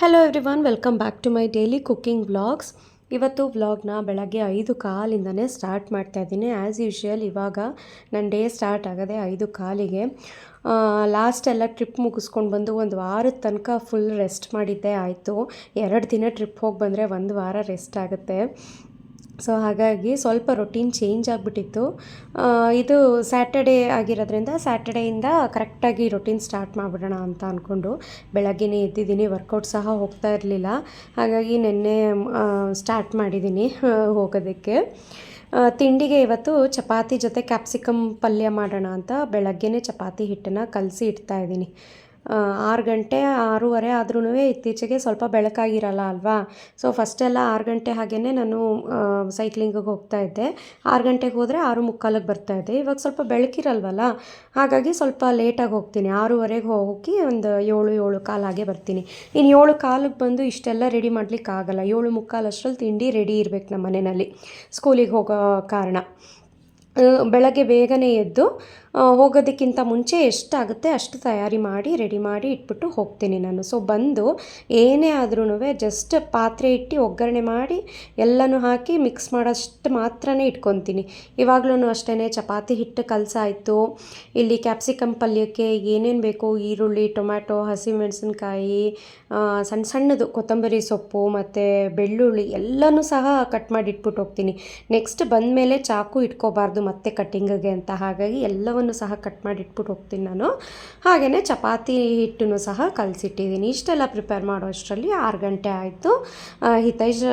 Hello everyone welcome back to my daily cooking vlogs ಇವತ್ತು ವ್ಲಾಗ್ನ ಬೆಳಗ್ಗೆ ಐದು ಕಾಲಿಂದನೇ ಸ್ಟಾರ್ಟ್ ಮಾಡ್ತಾ ಇದ್ದೀನಿ. ಆ್ಯಸ್ ಯೂಶುವಲ್ ಇವಾಗ ನನ್ನ ಡೇ ಸ್ಟಾರ್ಟ್ ಆಗದೆ ಐದು ಕಾಲಿಗೆ. ಲಾಸ್ಟ್ ಎಲ್ಲ ಟ್ರಿಪ್ ಮುಗಿಸ್ಕೊಂಡು ಬಂದು ಒಂದು ವಾರದ ತನಕ ಫುಲ್ ರೆಸ್ಟ್ ಮಾಡಿದ್ದೆ, ಆಯಿತು. ಎರಡು ದಿನ ಟ್ರಿಪ್ ಹೋಗಿ ಬಂದರೆ ಒಂದು ವಾರ ರೆಸ್ಟ್ ಆಗುತ್ತೆ. ಸೊ ಹಾಗಾಗಿ ಸ್ವಲ್ಪ ರೊಟೀನ್ ಚೇಂಜ್ ಆಗಿಬಿಟ್ಟಿತ್ತು. ಇದು ಸ್ಯಾಟರ್ಡೇ ಆಗಿರೋದ್ರಿಂದ ಸ್ಯಾಟರ್ಡೇಯಿಂದ ಕರೆಕ್ಟಾಗಿ ರೊಟೀನ್ ಸ್ಟಾರ್ಟ್ ಮಾಡಿಬಿಡೋಣ ಅಂತ ಅಂದ್ಕೊಂಡು ಬೆಳಗ್ಗೆನೇ ಎದ್ದಿದ್ದೀನಿ. ವರ್ಕೌಟ್ ಸಹ ಹೋಗ್ತಾ ಇರಲಿಲ್ಲ. ಹಾಗಾಗಿ ನಿನ್ನೆ ಸ್ಟಾರ್ಟ್ ಮಾಡಿದ್ದೀನಿ ಹೋಗೋದಕ್ಕೆ. ತಿಂಡಿಗೆ ಇವತ್ತು ಚಪಾತಿ ಜೊತೆ ಕ್ಯಾಪ್ಸಿಕಮ್ ಪಲ್ಯ ಮಾಡೋಣ ಅಂತ ಬೆಳಗ್ಗೆನೇ ಚಪಾತಿ ಹಿಟ್ಟನ್ನು ಕಲಸಿ ಇಡ್ತಾ ಇದ್ದೀನಿ. ಆರು ಗಂಟೆ, ಆರೂವರೆ ಆದ್ರೂ ಇತ್ತೀಚೆಗೆ ಸ್ವಲ್ಪ ಬೆಳಕಾಗಿರಲ್ಲ ಅಲ್ವಾ? ಸೊ ಫಸ್ಟೆಲ್ಲ ಆರು ಗಂಟೆ ಹಾಗೇ ನಾನು ಸೈಕ್ಲಿಂಗಿಗೆ ಹೋಗ್ತಾ ಇದ್ದೆ. ಆರು ಗಂಟೆಗೆ ಹೋದರೆ ಆರು ಮುಕ್ಕಾಲಿಗೆ ಬರ್ತಾ ಇದ್ದೆ. ಇವಾಗ ಸ್ವಲ್ಪ ಬೆಳಕಿರಲ್ವಲ್ಲ? ಹಾಗಾಗಿ ಸ್ವಲ್ಪ ಲೇಟಾಗಿ ಹೋಗ್ತೀನಿ. ಆರೂವರೆಗೆ ಹೋಗಿ ಒಂದು ಏಳು ಏಳು ಕಾಲು ಹಾಗೆ ಬರ್ತೀನಿ. ಇನ್ನು ಏಳು ಕಾಲಿಗೆ ಬಂದು ಇಷ್ಟೆಲ್ಲ ರೆಡಿ ಮಾಡ್ಲಿಕ್ಕೆ ಆಗಲ್ಲ ಏಳು ಮುಕ್ಕಾಲು ಅಷ್ಟರಲ್ಲಿ ತಿಂಡಿ ರೆಡಿ ಇರಬೇಕು ನಮ್ಮ ಮನೆಯಲ್ಲಿ ಸ್ಕೂಲಿಗೆ ಹೋಗೋ ಕಾರಣ. ಬೆಳಗ್ಗೆ ಬೇಗನೆ ಎದ್ದು ಹೋಗೋದಕ್ಕಿಂತ ಮುಂಚೆ ಎಷ್ಟಾಗುತ್ತೆ ಅಷ್ಟು ತಯಾರಿ ಮಾಡಿ ರೆಡಿ ಮಾಡಿ ಇಟ್ಬಿಟ್ಟು ಹೋಗ್ತೀನಿ ನಾನು. ಸೊ ಬಂದು ಏನೇ ಆದ್ರೂ ಜಸ್ಟ್ ಪಾತ್ರೆ ಇಟ್ಟು ಒಗ್ಗರಣೆ ಮಾಡಿ ಎಲ್ಲನೂ ಹಾಕಿ ಮಿಕ್ಸ್ ಮಾಡೋಷ್ಟು ಮಾತ್ರನೇ ಇಟ್ಕೊತೀನಿ. ಇವಾಗಲೂ ಅಷ್ಟೇ ಚಪಾತಿ ಹಿಟ್ಟು ಕಲಸಾಯಿತು. ಇಲ್ಲಿ ಕ್ಯಾಪ್ಸಿಕಮ್ ಪಲ್ಯಕ್ಕೆ ಏನೇನು ಬೇಕು? ಈರುಳ್ಳಿ, ಟೊಮ್ಯಾಟೊ, ಹಸಿಮೆಣಸಿನ್ಕಾಯಿ ಸಣ್ಣ ಸಣ್ಣದು ಕೊತ್ತಂಬರಿ ಸೊಪ್ಪು ಮತ್ತು ಬೆಳ್ಳುಳ್ಳಿ ಎಲ್ಲನೂ ಸಹ ಕಟ್ ಮಾಡಿ ಇಟ್ಬಿಟ್ಟು ಹೋಗ್ತೀನಿ. ನೆಕ್ಸ್ಟ್ ಬಂದಮೇಲೆ ಚಾಕು ಇಟ್ಕೋಬಾರ್ದು ಮತ್ತೆ ಕಟ್ಟಿಂಗಿಗೆ ಅಂತ. ಹಾಗಾಗಿ ಎಲ್ಲವನ್ನು ಸಹ ಕಟ್ ಮಾಡಿ ಇಟ್ಬಿಟ್ಟು ಹೋಗ್ತೀನಿ ನಾನು. ಹಾಗೆಯೇ ಚಪಾತಿ ಹಿಟ್ಟನ್ನು ಸಹ ಕಲಸಿಟ್ಟಿದ್ದೀನಿ. ಇಷ್ಟೆಲ್ಲ ಪ್ರಿಪೇರ್ ಮಾಡೋ ಅಷ್ಟರಲ್ಲಿ ಆರು ಗಂಟೆ ಆಯಿತು. ಹಿತೈಷ್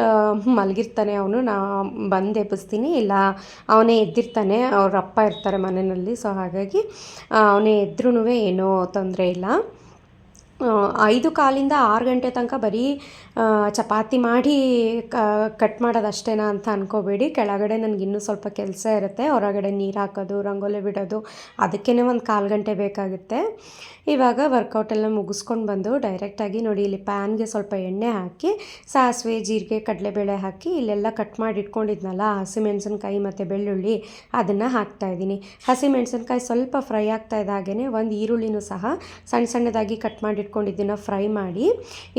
ಮಲಗಿರ್ತಾನೆ ಅವನು. ನಾ ಬಂದು ಎಬ್ಬಿಸ್ತೀನಿ. ಇಲ್ಲ, ಅವನೇ ಎದ್ದಿರ್ತಾನೆ. ಅವ್ರ ಅಪ್ಪ ಇರ್ತಾರೆ ಮನೆಯಲ್ಲಿ. ಸೊ ಹಾಗಾಗಿ ಅವನೇ ಎದ್ರೂ ಏನೂ ತೊಂದರೆ ಇಲ್ಲ. ಐದು ಕಾಲಿಂದ ಆರು ಗಂಟೆ ತನಕ ಬರೀ ಚಪಾತಿ ಮಾಡಿ ಕಟ್ ಮಾಡೋದು ಅಷ್ಟೇನಾ ಅಂತ ಅಂದ್ಕೋಬೇಡಿ ಕೆಳಗಡೆ ನನಗೆ ಇನ್ನೂ ಸ್ವಲ್ಪ ಕೆಲಸ ಇರುತ್ತೆ. ಹೊರಗಡೆ ನೀರು ಹಾಕೋದು, ರಂಗೋಲಿ ಬಿಡೋದು ಅದಕ್ಕೇ ಒಂದು ಕಾಲು ಗಂಟೆ ಬೇಕಾಗುತ್ತೆ. ಇವಾಗ ವರ್ಕೌಟ್ ಎಲ್ಲ ಮುಗಿಸ್ಕೊಂಡು ಬಂದು ಡೈರೆಕ್ಟಾಗಿ ನೋಡಿ, ಇಲ್ಲಿ ಪ್ಯಾನ್ಗೆ ಸ್ವಲ್ಪ ಎಣ್ಣೆ ಹಾಕಿ, ಸಾಸಿವೆ, ಜೀರಿಗೆ, ಕಡಲೆಬೇಳೆ ಹಾಕಿ, ಇಲ್ಲೆಲ್ಲ ಕಟ್ ಮಾಡಿ ಇಟ್ಕೊಂಡಿದ್ನಲ್ಲ ಹಸಿಮೆಣಸಿನ್ಕಾಯಿ ಮತ್ತು ಬೆಳ್ಳುಳ್ಳಿ, ಅದನ್ನು ಹಾಕ್ತಾಯಿದ್ದೀನಿ ಹಸಿಮೆಣಸಿನ್ಕಾಯಿ ಸ್ವಲ್ಪ ಫ್ರೈ ಆಗ್ತಾ ಇದ್ದಾಗೇ ಒಂದು ಈರುಳ್ಳಿನೂ ಸಹ ಸಣ್ಣ ಸಣ್ಣದಾಗಿ ಕಟ್ ಮಾಡಿ ಇಟ್ಕೊಂಡಿದ್ದನ್ನು ಫ್ರೈ ಮಾಡಿ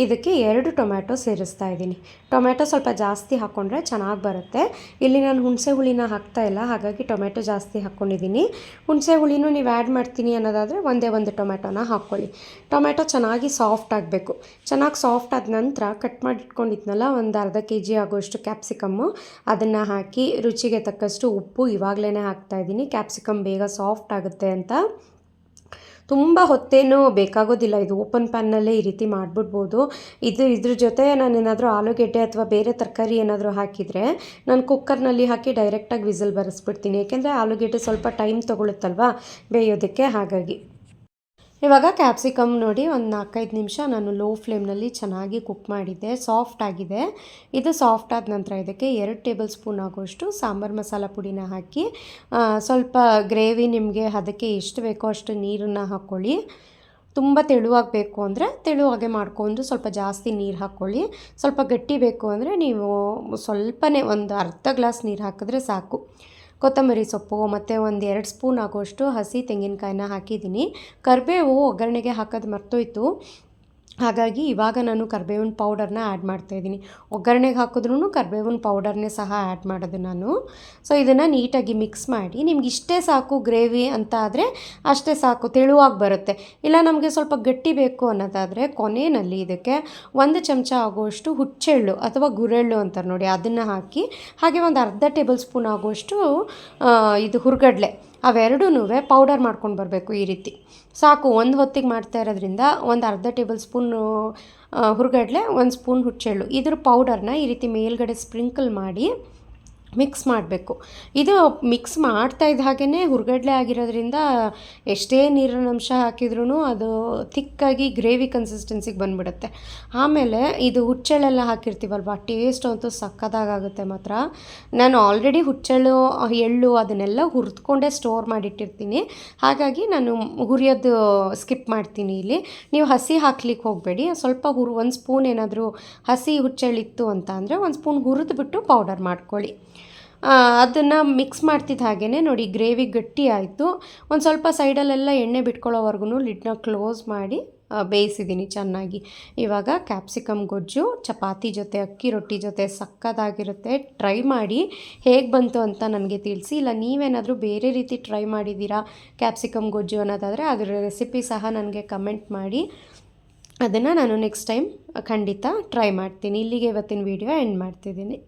ಇದಕ್ಕೆ ಎರಡು ಟೊಮ್ಯಾಟೊ ಸೇರಿಸ್ತಾ ಇದ್ದೀನಿ. ಟೊಮ್ಯಾಟೊ ಸ್ವಲ್ಪ ಜಾಸ್ತಿ ಹಾಕ್ಕೊಂಡ್ರೆ ಚೆನ್ನಾಗಿ ಬರುತ್ತೆ. ಇಲ್ಲಿ ನಾನು ಹುಣಸೆ ಹುಳಿನ ಹಾಕ್ತಾ ಇಲ್ಲ, ಹಾಗಾಗಿ ಟೊಮ್ಯಾಟೊ ಜಾಸ್ತಿ ಹಾಕ್ಕೊಂಡಿದ್ದೀನಿ ಹುಣಸೆ ಹುಳಿನೂ ನೀವು ಆ್ಯಡ್ ಮಾಡ್ತೀನಿ ಅನ್ನೋದಾದರೆ ಒಂದೇ ಒಂದು ಟೊಮ್ಯಾಟೊನ ಹಾಕ್ಕೊಳ್ಳಿ ಟೊಮ್ಯಾಟೊ ಚೆನ್ನಾಗಿ ಸಾಫ್ಟ್ ಆಗಬೇಕು. ಚೆನ್ನಾಗಿ ಸಾಫ್ಟ್ ಆದ ನಂತರ ಕಟ್ ಮಾಡಿ ಇಟ್ಕೊಂಡಿದ್ನಲ್ಲ ಒಂದು ಅರ್ಧ ಕೆ ಜಿ ಆಗೋಷ್ಟು ಕ್ಯಾಪ್ಸಿಕಮ್ಮು ಅದನ್ನು ಹಾಕಿ ರುಚಿಗೆ ತಕ್ಕಷ್ಟು ಉಪ್ಪು ಇವಾಗಲೇ ಹಾಕ್ತಾಯಿದ್ದೀನಿ ಕ್ಯಾಪ್ಸಿಕಮ್ ಬೇಗ ಸಾಫ್ಟ್ ಆಗುತ್ತೆ ಅಂತ. ತುಂಬ ಹೊತ್ತೇನು ಬೇಕಾಗೋದಿಲ್ಲ. ಇದು ಓಪನ್ ಪ್ಯಾನ್ನಲ್ಲೇ ಈ ರೀತಿ ಮಾಡಿಬಿಡ್ಬೋದು. ಇದು, ಇದ್ರ ಜೊತೆ ನಾನೇನಾದರೂ ಆಲೂಗೆಡ್ಡೆ ಅಥವಾ ಬೇರೆ ತರಕಾರಿ ಏನಾದರೂ ಹಾಕಿದರೆ ನಾನು ಕುಕ್ಕರ್ನಲ್ಲಿ ಹಾಕಿ ಡೈರೆಕ್ಟಾಗಿ ವಿಸಿಲ್ ಬರೆಸ್ಬಿಡ್ತೀನಿ. ಏಕೆಂದರೆ ಆಲೂಗೆಡ್ಡೆ ಸ್ವಲ್ಪ ಟೈಮ್ ತೊಗೊಳುತ್ತಲ್ವಾ ಬೇಯೋದಕ್ಕೆ? ಹಾಗಾಗಿ. ಇವಾಗ ಕ್ಯಾಪ್ಸಿಕಮ್ ನೋಡಿ ಒಂದು ನಾಲ್ಕೈದು ನಿಮಿಷ ನಾನು ಲೋ ಫ್ಲೇಮ್ನಲ್ಲಿ ಚೆನ್ನಾಗಿ ಕುಕ್ ಮಾಡಿದ್ದೆ. ಸಾಫ್ಟ್ ಆಗಿದೆ. ಇದು ಸಾಫ್ಟ್ ಆದ ನಂತರ ಇದಕ್ಕೆ ಎರಡು ಟೇಬಲ್ ಸ್ಪೂನ್ ಆಗೋಷ್ಟು ಸಾಂಬಾರು ಮಸಾಲ ಪುಡಿನ ಹಾಕಿ ಸ್ವಲ್ಪ ಗ್ರೇವಿ ನಿಮಗೆ ಅದಕ್ಕೆ ಎಷ್ಟು ಬೇಕೋ ಅಷ್ಟು ನೀರನ್ನು ಹಾಕ್ಕೊಳ್ಳಿ ತುಂಬ ತೆಳುವಾಗಬೇಕು ಅಂದರೆ ತೆಳುವಾಗೆ ಮಾಡ್ಕೊಂಡು ಸ್ವಲ್ಪ ಜಾಸ್ತಿ ನೀರು ಹಾಕ್ಕೊಳ್ಳಿ ಸ್ವಲ್ಪ ಗಟ್ಟಿ ಬೇಕು ಅಂದರೆ ನೀವು ಸ್ವಲ್ಪನೇ ಒಂದು ಅರ್ಧ ಗ್ಲಾಸ್ ನೀರು ಹಾಕಿದ್ರೆ ಸಾಕು. ಕೊತ್ತಂಬರಿ ಸೊಪ್ಪು ಮತ್ತು ಒಂದು ಎರಡು ಸ್ಪೂನ್ ಆಗೋಷ್ಟು ಹಸಿ ತೆಂಗಿನಕಾಯಿನ ಹಾಕಿದ್ದೀನಿ. ಕರಿಬೇವು ಒಗ್ಗರಣೆಗೆ ಹಾಕೋದು ಮರ್ತೋಯ್ತು. ಹಾಗಾಗಿ ಇವಾಗ ನಾನು ಕರ್ಬೇವಿನ ಪೌಡರ್ನ ಆ್ಯಡ್ ಮಾಡ್ತಾಯಿದ್ದೀನಿ ಒಗ್ಗರಣೆಗೆ ಹಾಕಿದ್ರೂ ಕರ್ಬೇವಿನ ಪೌಡರ್ನೇ ಸಹ ಆ್ಯಡ್ ಮಾಡೋದು ನಾನು. ಸೊ ಇದನ್ನು ನೀಟಾಗಿ ಮಿಕ್ಸ್ ಮಾಡಿ, ನಿಮ್ಗೆ ಇಷ್ಟೇ ಸಾಕು ಗ್ರೇವಿ ಅಂತ ಆದರೆ ಅಷ್ಟೇ ಸಾಕು, ತೆಳುವಾಗಿ ಬರುತ್ತೆ. ಇಲ್ಲ ನಮಗೆ ಸ್ವಲ್ಪ ಗಟ್ಟಿ ಬೇಕು ಅನ್ನೋದಾದರೆ ಕೊನೆಯಲ್ಲಿ ಇದಕ್ಕೆ ಒಂದು ಚಮಚ ಆಗುವಷ್ಟು ಹುಚ್ಚೆಳ್ಳು ಅಥವಾ ಗುರೆಳ್ಳು ಅಂತಾರೆ ನೋಡಿ, ಅದನ್ನು ಹಾಕಿ, ಹಾಗೆ ಒಂದು ಅರ್ಧ ಟೇಬಲ್ ಸ್ಪೂನ್ ಆಗುವಷ್ಟು ಇದು ಹುರ್ಗಡ್ಲೆ. ಅವೆರಡೂ ಪೌಡರ್ ಮಾಡ್ಕೊಂಡು ಬರಬೇಕು ಈ ರೀತಿ. ಸಾಕು, ಒಂದು ಹೊತ್ತಿಗೆ ಮಾಡ್ತಾ ಇರೋದ್ರಿಂದ ಒಂದು ಅರ್ಧ ಟೇಬಲ್ ಸ್ಪೂನು ಹುರ್ಗಡ್ಲೆ, ಒಂದು ಸ್ಪೂನ್ ಹುಚ್ಚೆಳ್ಳು. ಇದ್ರ ಪೌಡರ್ನ ಈ ರೀತಿ ಮೇಲ್ಗಡೆ ಸ್ಪ್ರಿಂಕಲ್ ಮಾಡಿ ಮಿಕ್ಸ್ ಮಾಡಬೇಕು. ಇದು ಮಿಕ್ಸ್ ಮಾಡ್ತಾ ಇದ್ದ ಹಾಗೇ ಹುರ್ಗಡ್ಲೆ ಆಗಿರೋದ್ರಿಂದ ಎಷ್ಟೇ ನೀರಿನ ಅಂಶ ಹಾಕಿದ್ರೂ ಅದು ಥಿಕ್ಕಾಗಿ ಗ್ರೇವಿ ಕನ್ಸಿಸ್ಟೆನ್ಸಿಗೆ ಬಂದುಬಿಡುತ್ತೆ. ಆಮೇಲೆ ಇದು ಹುಚ್ಚೆಳ್ಳೆಲ್ಲ ಹಾಕಿರ್ತೀವಲ್ವ ಟೇಸ್ಟ್ ಅಂತೂ ಸಕ್ಕದಾಗುತ್ತೆ ಮಾತ್ರ. ನಾನು ಆಲ್ರೆಡಿ ಹುಚ್ಚೆಳ್ಳು ಎಳ್ಳು ಅದನ್ನೆಲ್ಲ ಹುರಿದ್ಕೊಂಡೇ ಸ್ಟೋರ್ ಮಾಡಿಟ್ಟಿರ್ತೀನಿ. ಹಾಗಾಗಿ ನಾನು ಹುರಿಯೋದು ಸ್ಕಿಪ್ ಮಾಡ್ತೀನಿ ಇಲ್ಲಿ. ನೀವು ಹಸಿ ಹಾಕ್ಲಿಕ್ಕೆ ಹೋಗಬೇಡಿ. ಸ್ವಲ್ಪ ಹುರು, ಒಂದು ಸ್ಪೂನ್ ಏನಾದರೂ ಹಸಿ ಹುಚ್ಚೆಳ್ಳಿತ್ತು ಅಂತ ಅಂದರೆ ಒಂದು ಸ್ಪೂನ್ ಹುರಿದ್ಬಿಟ್ಟು ಪೌಡರ್ ಮಾಡ್ಕೊಳ್ಳಿ. ಅದನ್ನು ಮಿಕ್ಸ್ ಮಾಡ್ತಿದ್ದ ಹಾಗೆಯೇ ನೋಡಿ ಗ್ರೇವಿ ಗಟ್ಟಿ ಆಯಿತು. ಒಂದು ಸ್ವಲ್ಪ ಸೈಡಲ್ಲೆಲ್ಲ ಎಣ್ಣೆ ಬಿಟ್ಕೊಳ್ಳೋವರೆಗೂ ಲಿಡ್ನ ಕ್ಲೋಸ್ ಮಾಡಿ ಬೇಯಿಸಿದ್ದೀನಿ ಚೆನ್ನಾಗಿ. ಇವಾಗ ಕ್ಯಾಪ್ಸಿಕಮ್ ಗೊಜ್ಜು, ಚಪಾತಿ ಜೊತೆ, ಅಕ್ಕಿ ರೊಟ್ಟಿ ಜೊತೆ ಸಕ್ಕತ್ತಾಗಿರುತ್ತೆ ಟ್ರೈ ಮಾಡಿ, ಹೇಗೆ ಬಂತು ಅಂತ ನನಗೆ ತಿಳಿಸಿ. ಇಲ್ಲ, ನೀವೇನಾದರೂ ಬೇರೆ ರೀತಿ ಟ್ರೈ ಮಾಡಿದ್ದೀರಾ ಕ್ಯಾಪ್ಸಿಕಮ್ ಗೊಜ್ಜು ಅನ್ನೋದಾದರೆ ಅದರ ರೆಸಿಪಿ ಸಹ ನನಗೆ ಕಮೆಂಟ್ ಮಾಡಿ. ಅದನ್ನು ನಾನು ನೆಕ್ಸ್ಟ್ ಟೈಮ್ ಖಂಡಿತ ಟ್ರೈ ಮಾಡ್ತೀನಿ. ಇಲ್ಲಿಗೆ ಇವತ್ತಿನ ವೀಡಿಯೋ ಎಂಡ್ ಮಾಡ್ತಿದ್ದೀನಿ.